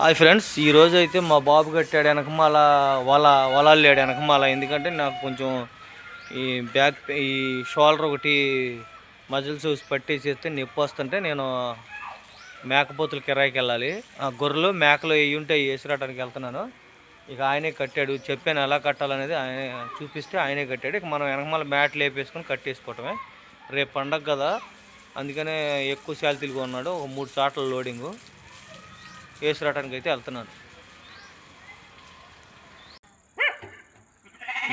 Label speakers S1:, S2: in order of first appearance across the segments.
S1: Hi friends ఈరోజు అయితే మా బాబు కట్టాడు వెనకమాల వల వలాలు వెనకమాల. ఎందుకంటే నాకు కొంచెం ఈ బ్యాక్ ఈ షోల్డర్ ఒకటి మజిల్స్ పట్టేసేస్తే నొప్పి వస్తుంటే నేను మేకపోతులు కిరాయికి వెళ్ళాలి. ఆ గొర్రెలు మేకలు ఇవి ఉంటే వేసిరాటానికి వెళ్తున్నాను. ఇక ఆయనే కట్టాడు. చెప్పాను ఎలా కట్టాలనేది ఆయన చూపిస్తే ఆయనే కట్టాడు. ఇక మనం వెనకమాల మ్యాట్లు వేపేసుకొని కట్టేసుకోవటమే. రేపు పండగ కదా అందుకనే ఎక్కువ శాలతీలు ఉన్నాడు ఒక మూడు చాట్ల లోడింగు. వేసి రావడానికి అయితే వెళ్తున్నాను.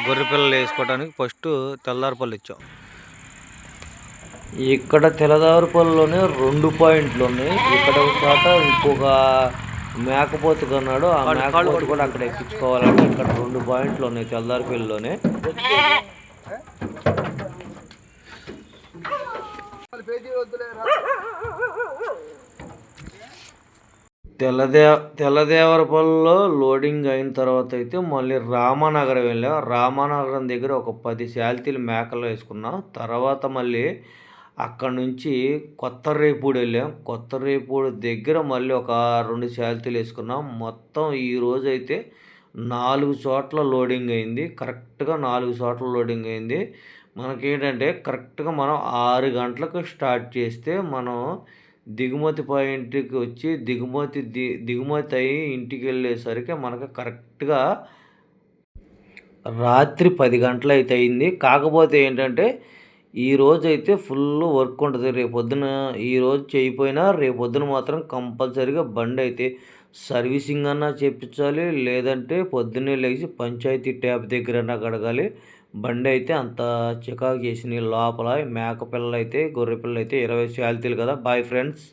S1: గొర్రె పిల్లలు వేసుకోవడానికి ఫస్ట్ తెల్లారిపల్లి ఇచ్చాం. ఇక్కడ తెల్లదారుపల్లిలోనే రెండు పాయింట్లు ఉన్నాయి. ఇక్కడ ఒక చోట ఇంకొక మేకపోతు కొన్నాడు. ఆ మేకపోతు కూడా అక్కడ ఎక్కించుకోవాలంటే ఇక్కడ రెండు పాయింట్లు ఉన్నాయి తెల్లదారుపల్లిలోనే తెల్లదే తెల్లదేవరపల్లిలో లోడింగ్ అయిన తర్వాత అయితే మళ్ళీ రామానగరం వెళ్ళాం. రామానగరం దగ్గర ఒక పది శాల్తీలు మేకలు వేసుకున్నాం. తర్వాత మళ్ళీ అక్కడ నుంచి కొత్త రేపూడి వెళ్ళాం. కొత్త రేపూడి దగ్గర మళ్ళీ ఒక రెండు శాల్తీలు వేసుకున్నాం. మొత్తం ఈరోజు అయితే నాలుగు చోట్ల లోడింగ్ అయింది. కరెక్ట్గా నాలుగు చోట్ల లోడింగ్ అయింది. మనకేంటంటే కరెక్ట్గా మనం ఆరు గంటలకు స్టార్ట్ చేస్తే మనం దిగుమతి పాయింట్కి వచ్చి దిగుమతి ది దిగుమతి అయ్యి ఇంటికి వెళ్ళేసరికి మనకు కరెక్ట్గా రాత్రి పది గంటలు అయితే అయింది. కాకపోతే ఏంటంటే ఈ రోజు అయితే ఫుల్ వర్క్ ఉంటుంది. రేపు పొద్దున ఈ రోజు చేయకపోయినా రేపు పొద్దున మాత్రం కంపల్సరీగా బండి అయితే సర్వీసింగ్ అన్నా చేయించాలి లేదంటే పొద్దున్నే లేచి పంచాయతీ ట్యాప్ దగ్గర కడగాలి. బండి అయితే అంత చికాకు చేసిన లోపల మేక పిల్లలు అయితే గొర్రె పిల్లలు అయితే ఇరవై శాలితీలు కదా. Boy friends.